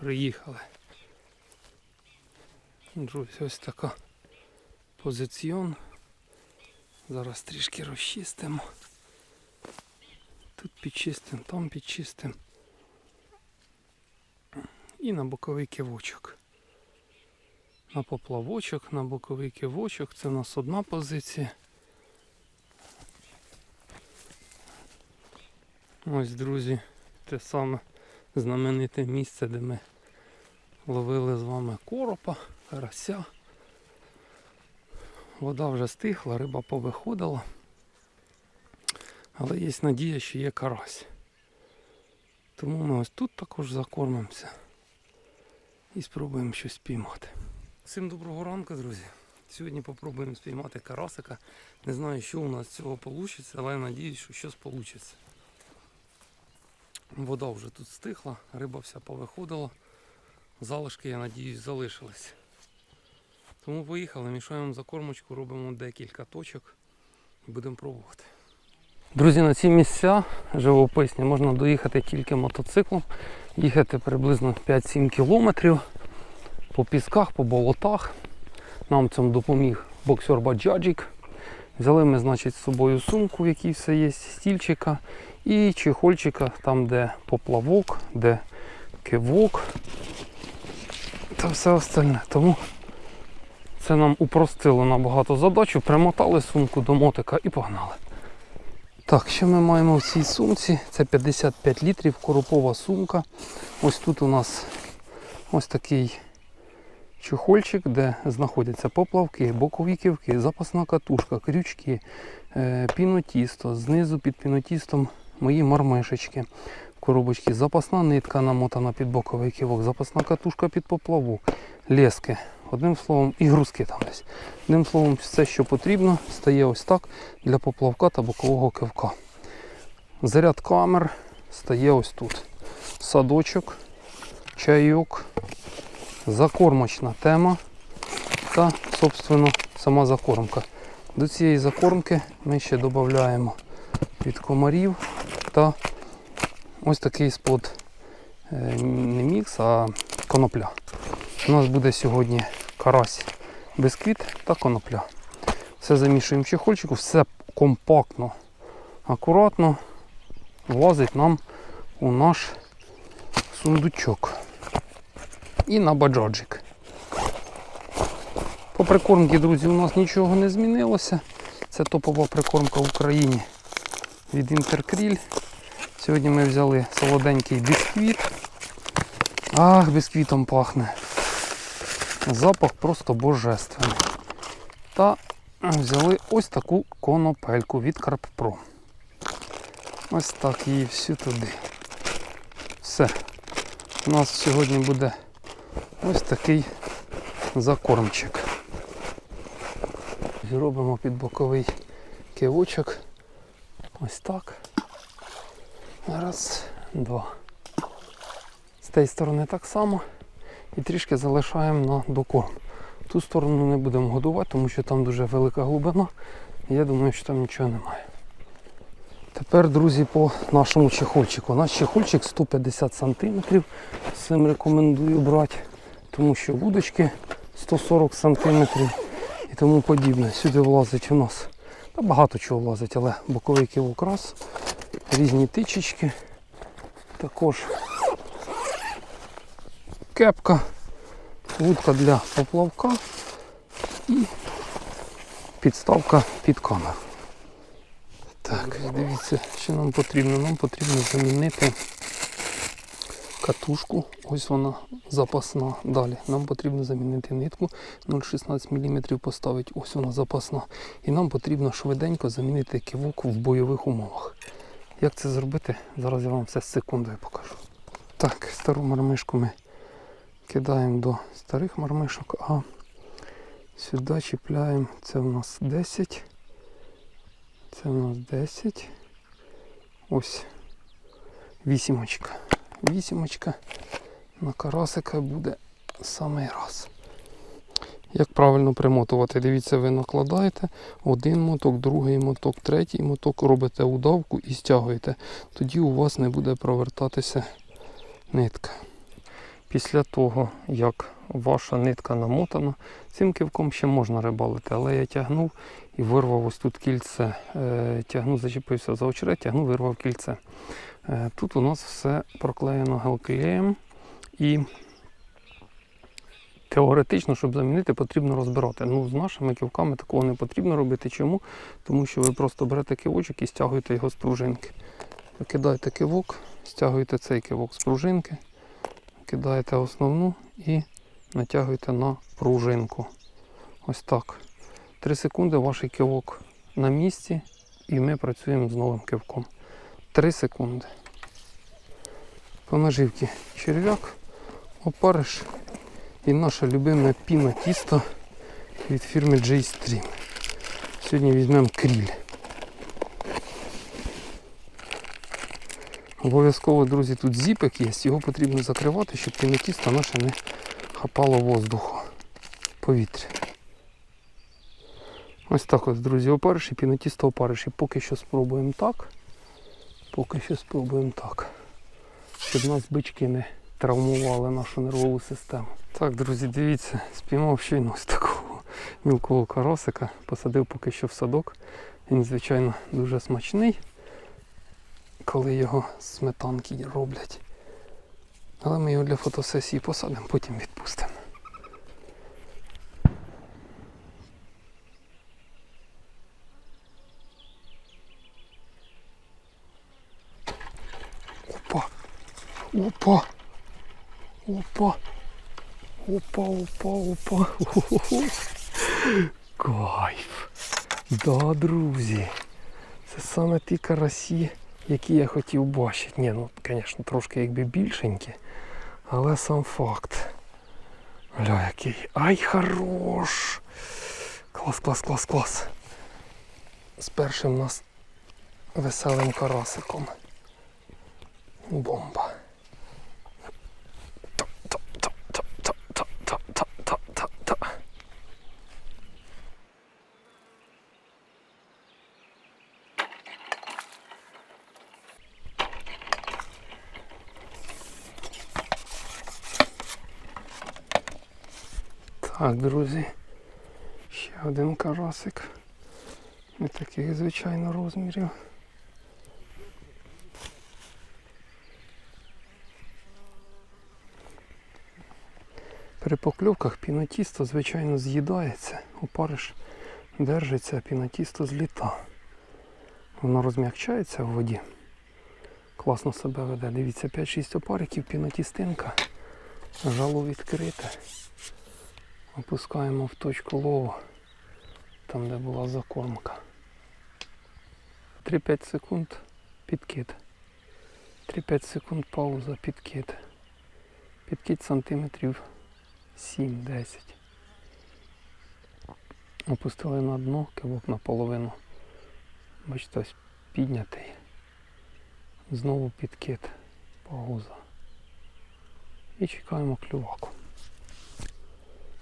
Приїхали. Друзі, ось така позиціон. Зараз трішки розчистимо. Тут підчистимо, там підчистимо. І на боковий кивочок. На поплавочок, на боковий кивочок. Це у нас одна позиція. Ось, друзі, те саме знамените місце, де ми ловили з вами коропа, карася. Вода вже стихла, риба повиходила. Але є надія, що є карась. Тому ми ось тут також закормимося і спробуємо щось піймати. Всім доброго ранку, друзі. Сьогодні попробуємо спіймати карасика. Не знаю, що у нас з цього вийде, але я надіюсь, що щось вийде. Вода вже тут стихла, риба вся повиходила. Залишки, я надіюсь, залишились. Тому поїхали, мішаємо закормочку, робимо декілька точок і будемо пробувати. Друзі, на ці місця живописні можна доїхати тільки мотоциклом, їхати приблизно 5-7 кілометрів по пісках, по болотах. Нам цьому допоміг боксер Баджаджик. Взяли ми, значить, з собою сумку, в якій все є, стільчика і чехольчика, там де поплавок, де кивок та все остальне. Тому це нам упростило набагато задачу. Примотали сумку до мотика і погнали. Так, що ми маємо в цій сумці? Це 55 літрів, коропова сумка. Ось тут у нас ось такий чехольчик, де знаходяться поплавки, бокові ківки, запасна катушка, крючки, е, пінотісто. Знизу під пінотістом мої мармишечки. Коробочки, запасна нитка намотана під боковий ківок, запасна катушка під поплавок, лески. Одним словом, і грузки там десь. Одним словом, все, що потрібно, стає ось так для поплавка та бокового кивка. Заряд камер стає ось тут. Садочок, чайок, закормочна тема та, собственно, сама закормка. До цієї закормки ми ще додаємо від комарів та ось такий спот е, не мікс, а конопля. У нас буде сьогодні карась бисквіт та конопля. Все замішуємо в чехольчику, все компактно, акуратно влазить нам у наш сундучок. І на баджаджик. По прикормці, друзі, у нас нічого не змінилося. Це топова прикормка в Україні від Інтеркріль. Сьогодні ми взяли солоденький бісквіт. Ах, бісквітом пахне. Запах просто божественний. Та взяли ось таку конопельку від Карппро. Ось так її всю туди. Все. У нас сьогодні буде ось такий закормчик. Робимо під боковий кивочок. Ось так. Раз, два. З тієї сторони так само. І трішки залишаємо на докорм. Ту сторону не будемо годувати, тому що там дуже велика глибина. Я думаю, що там нічого немає. Тепер, друзі, по нашому чехольчику. Наш чехольчик 150 см. Цим рекомендую брати, тому що вудочки 140 см і тому подібне. Сюди влазить у нас та багато чого влазить, але боковий кивок різні тичечки. Також кепка, вудка для поплавка і підставка під камеру. Так, дивіться, що нам потрібно. Нам потрібно замінити катушку. Ось вона запасна. Далі нам потрібно замінити нитку 0,16 мм поставити. Ось вона запасна. І нам потрібно швиденько замінити кивок в бойових умовах. Як це зробити? Зараз я вам все з секундою покажу. Так, стару мармишку ми кидаємо до старих мармишок, а сюди чіпляємо. Це у нас 10. Це у нас 10. Ось вісімочка. Вісімочка на карасика буде самий раз. Як правильно примотувати? Дивіться, ви накладаєте один моток, другий моток, третій моток, робите удавку і стягуєте. Тоді у вас не буде провертатися нитка. Після того, як ваша нитка намотана, цим кивком ще можна рибалити, але я тягнув і вирвав ось тут кільце. Е, тягнув, зачепився за очерет, тягнув, вирвав кільце. Е, тут у нас все проклеєно гелклеєм і теоретично, щоб замінити, потрібно розбирати. Ну, з нашими кивками такого не потрібно робити. Чому? Тому що ви просто берете кивочок і стягуєте його з пружинки. Викидаєте кивок, стягуєте цей кивок з пружинки, кидаєте основну і натягуєте на пружинку. Ось так. Три секунди ваш кивок на місці, і ми працюємо з новим кивком. Три секунди. По наживці черв'як, опариш і наше любиме піно тісто від фірми J-Stream. Сьогодні візьмемо кріль. Обов'язково, друзі, тут зіпик є, його потрібно закривати, щоб пінотісто наше не хапало воздуху, повітря. Ось так ось, друзі, опариші, пінотісто опариші. Поки що спробуємо так. Поки що спробуємо так. Щоб нас бички не травмували нашу нервову систему. Так, друзі, дивіться, спіймав щойно ось такого мілкого карасика. Посадив поки що в садок. Він, звичайно, дуже смачний, коли його сметанки роблять. Але ми його для фотосесії посадимо, потім відпустимо. Опа! Опа! Опа! Опа, опа, опа. Кайф. Да, друзі. Це саме ті карасі, які я хотів бачити. Ні, ну, звісно, трошки якби більшенькі, але сам факт. Гля, який. Ай, хорош! Клас, клас, клас, клас. З першим нас веселим карасиком. Бомба. Так, друзі, ще один карасик. Не таких, звичайно, розмірів. При покльовках пінотісто, звичайно, з'їдається. Опариш держиться, а пінотісто зліта. Воно розм'якчається в воді. Класно себе веде. Дивіться, 5-6 опариків, пінотістинка. Жало відкрите. Опускаємо в точку лову, там де була закормка. 3-5 секунд підкид. 3-5 секунд пауза, підкид. Підкид сантиметрів 7-10. Опустили на дно, кивок наполовину. Бачите, ось піднятий. Знову підкид, пауза. І чекаємо клюваку.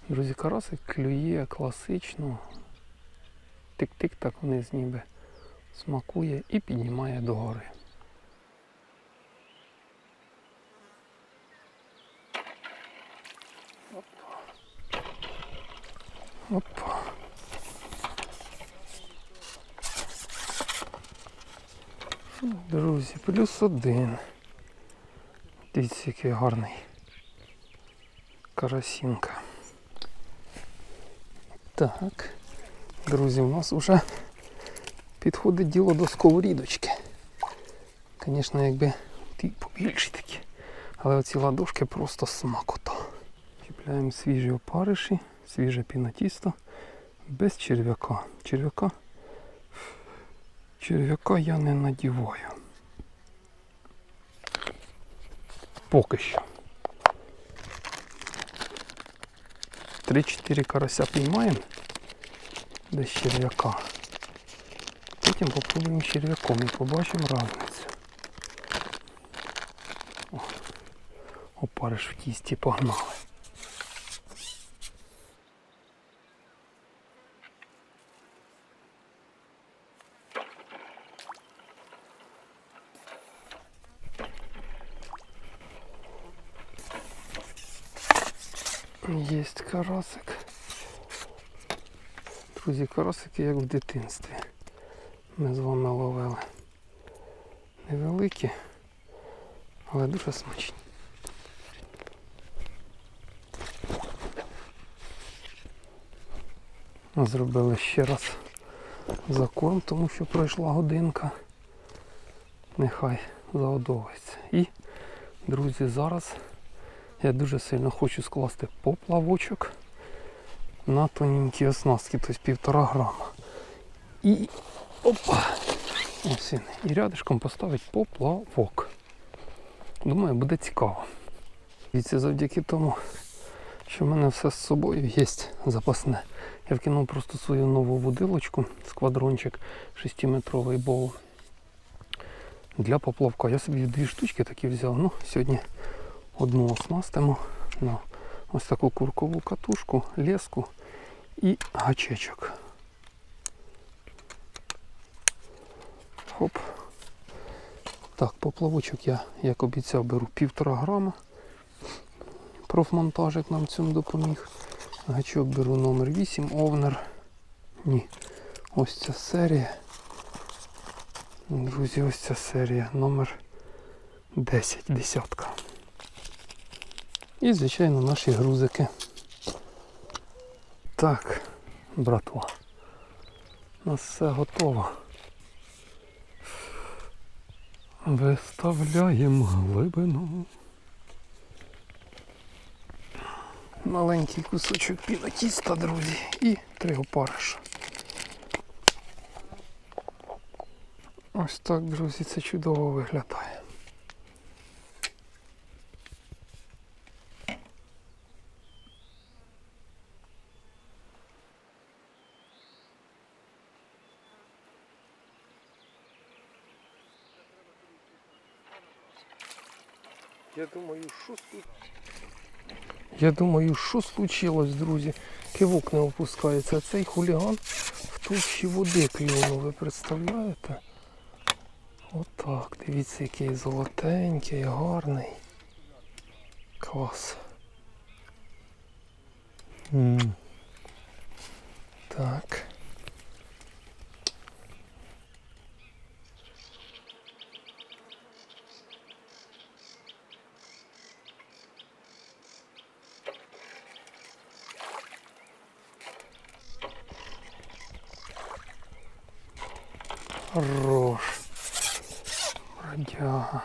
Друзі, карасик клює класично. Тик-тик так вниз ніби смакує і піднімає догори. Опа. Друзі, плюс один. Дивіться, який гарний. Карасінка. Так, друзі, у нас вже підходить діло до сковорідочки. Звісно, якби ті побільші такі. Але оці ладошки просто смакота. Чіпляємо свіжі опариші, свіже пінотісто без черв'яка. Черв'яка. Черв'яка я не надіваю. Поки що. 3-4 карася піймаємо без черв'яка. Потім попробуємо з черв'яком і побачимо різницю. О, опариш в тісті погнали. Єсть карасик. Друзі, карасики як в дитинстві. Ми з вами ловили. Невеликі, але дуже смачні. Зробили ще раз закорм, тому що пройшла годинка. Нехай загодовується. І, друзі, зараз я дуже сильно хочу скласти поплавочок на тоненькі оснастки, тобто півтора грама. І опа! Ось він. І рядишком поставить поплавок. Думаю, буде цікаво. І це завдяки тому, що в мене все з собою є запасне. Я вкинув просто свою нову водилочку, сквадрончик 6-метровий бол для поплавка. Я собі дві штучки такі взяв. Ну, сьогодні одну оснастимо на ось таку куркову катушку, леску і гачечок. Хоп. Так, поплавочок я, як обіцяв, беру півтора грама. Профмонтажик нам цьому допоміг. Гачок беру номер 8 овнер. Ні. Ось ця серія. Друзі, ось ця серія номер 10, десятка. І, звичайно, наші грузики. Так, братва. У нас все готово. Виставляємо глибину. Маленький кусочок пінотіста, друзі, і три опариша. Ось так, друзі, це чудово виглядає. Я думаю, що случилось, друзі? Кивок не опускається. Цей хуліган в товщі води клюнув, ви представляєте? Отак, дивіться, який золотенький, гарний. Клас. М. Так. Хорош. Бродяга.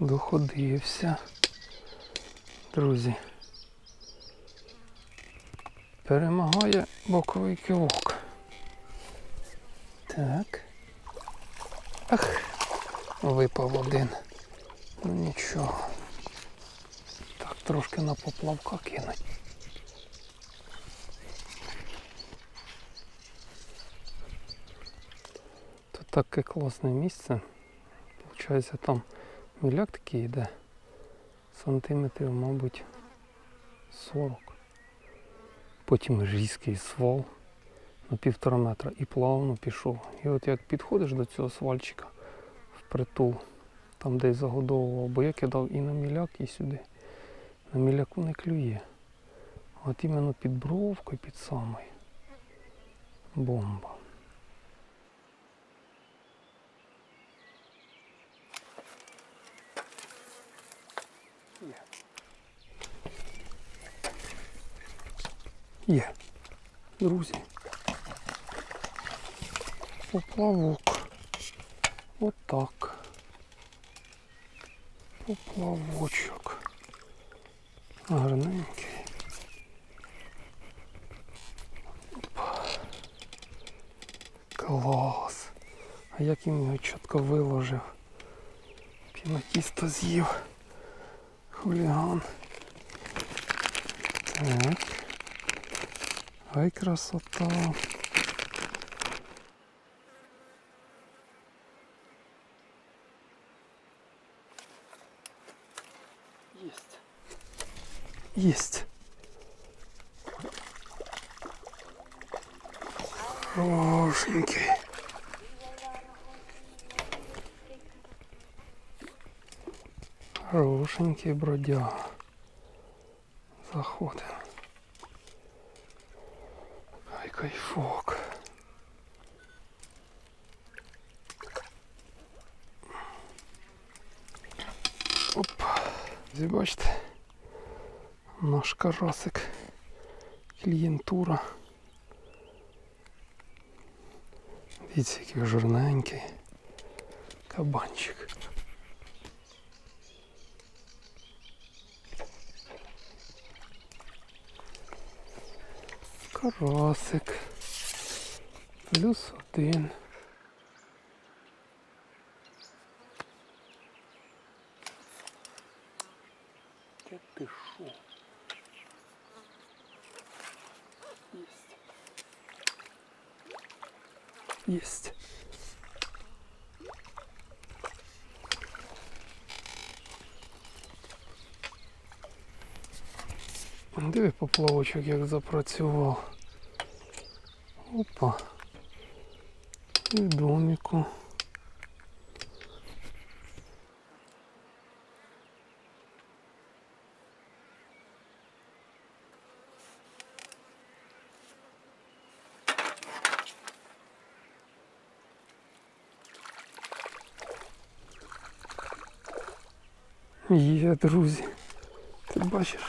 Доходився. Друзі. Перемагає боковий кивок. Так. Ах, випав один. Ну нічого. Так, трошки на поплавка кинуть. Таке класне місце. Получається там міляк такий йде. Сантиметрів, мабуть, 40. Потім різкий свал на півтора метра і плавно пішов. І от як підходиш до цього свальчика впритул, там десь загодовував, бо я кидав і на міляк, і сюди. На міляку не клює. От іменно під бровкою, під самою. Бомба. Є. Друзі. Поплавок. Отак. Поплавочок. Гарненький. Опа. Клас. А як він його чітко виложив. Пінотісто з'їв. Хуліган. Так. Ай, красота. Есть. Есть. Хорошенький. Хорошенький бродяга. Заходимо Ай кайфок. Опа. Ви бачите? Наш карасик. Клієнтура. Дивіться, який жирненький. Кабанчик. Карасик. Плюс один. Та ти шо? Єсть. Єсть. Диви поплавочок як запрацював. Опа. І доміку. Є, друзі. Ти бачиш,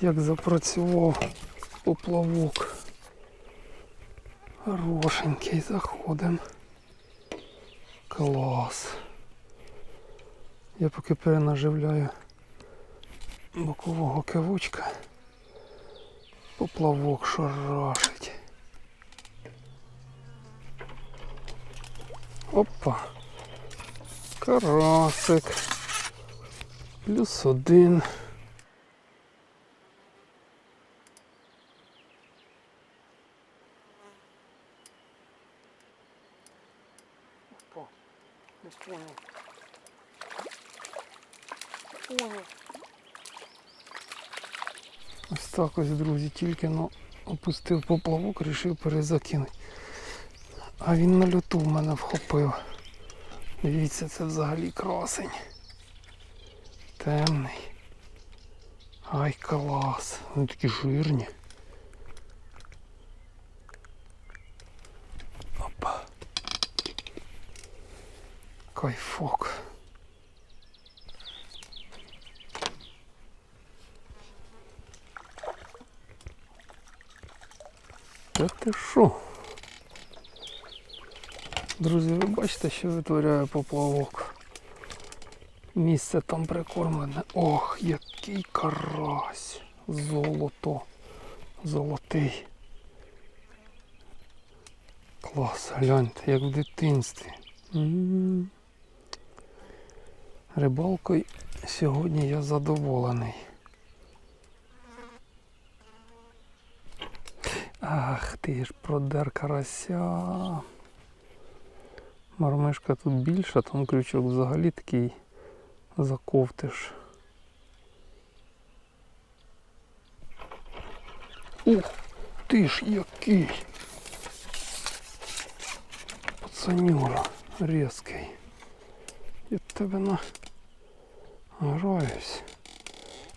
як запрацював поплавок. Хорошенький, заходимо. Клас. Я поки перенаживляю бокового кивочка. Поплавок шарашить. Опа. Карасик. Плюс один. Так ось, друзі, тільки ну, опустив поплавок, рішив перезакинути. А він на льоту в мене вхопив. Дивіться, це взагалі красень. Темний. Ай, клас. Вони такі жирні. Опа. Кайфок. Та? Друзі, ви бачите, що витворяє поплавок? Місце там прикормлене. Ох, який карась. Золото. Золотий. Клас, гляньте, як в дитинстві. Рибалкою сьогодні я задоволений. Ах ти ж продер карася. Мармишка тут більша, там крючок взагалі такий заковтиш. Ух ти ж який! Пацанюра різкий. Я тебе на граюсь.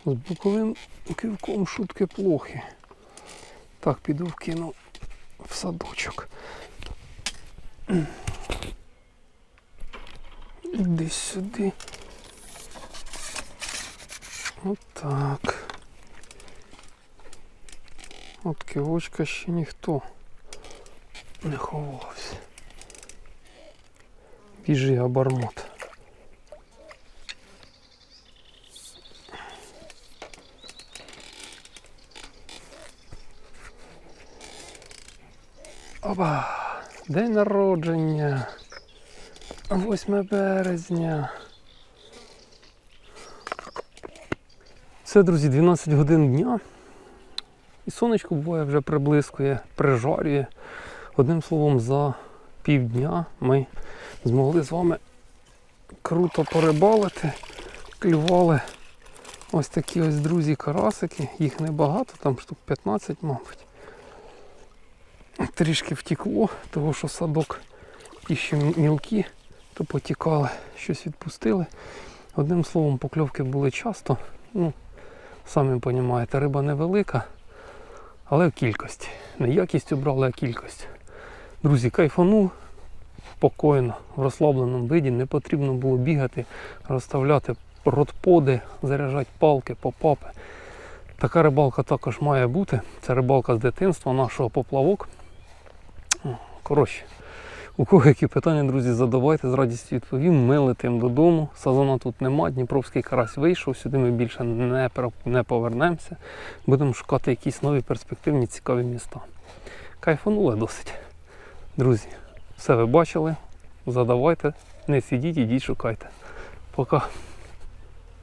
З боковим кивком шутки плохи. Так, піду вкину в садочок. Іди сюди. Отак. От кивочка ще ніхто не ховався. Біжи, обормот. Опа! День народження. 8 березня. Це, друзі, 12 годин дня. І сонечко буває вже приблискує, прижарює. Одним словом, за півдня ми змогли з вами круто порибалити. Клювали ось такі ось друзі карасики. Їх небагато, там штук 15, мабуть. Трішки втекло, тому що садок ті ще мілкі, то потікали, щось відпустили. Одним словом, покльовки були часто. Ну, Самі розумієте, риба невелика, але в кількості. Не якістю брали, а кількість. Друзі, кайфанув спокійно, в розслабленому виді, не потрібно було бігати, розставляти ротподи, заряджати палки, попапи. Така рибалка також має бути. Це рибалка з дитинства, нашого поплавок. Коротше, у кого які питання, друзі, задавайте, з радістю відповім. Ми летимо додому. Сазана тут нема, Дніпровський карась вийшов, сюди ми більше не, не повернемося. Будемо шукати якісь нові перспективні цікаві міста. Кайфанули досить. Друзі, все ви бачили. Задавайте, не сидіть, ідіть, шукайте. Пока.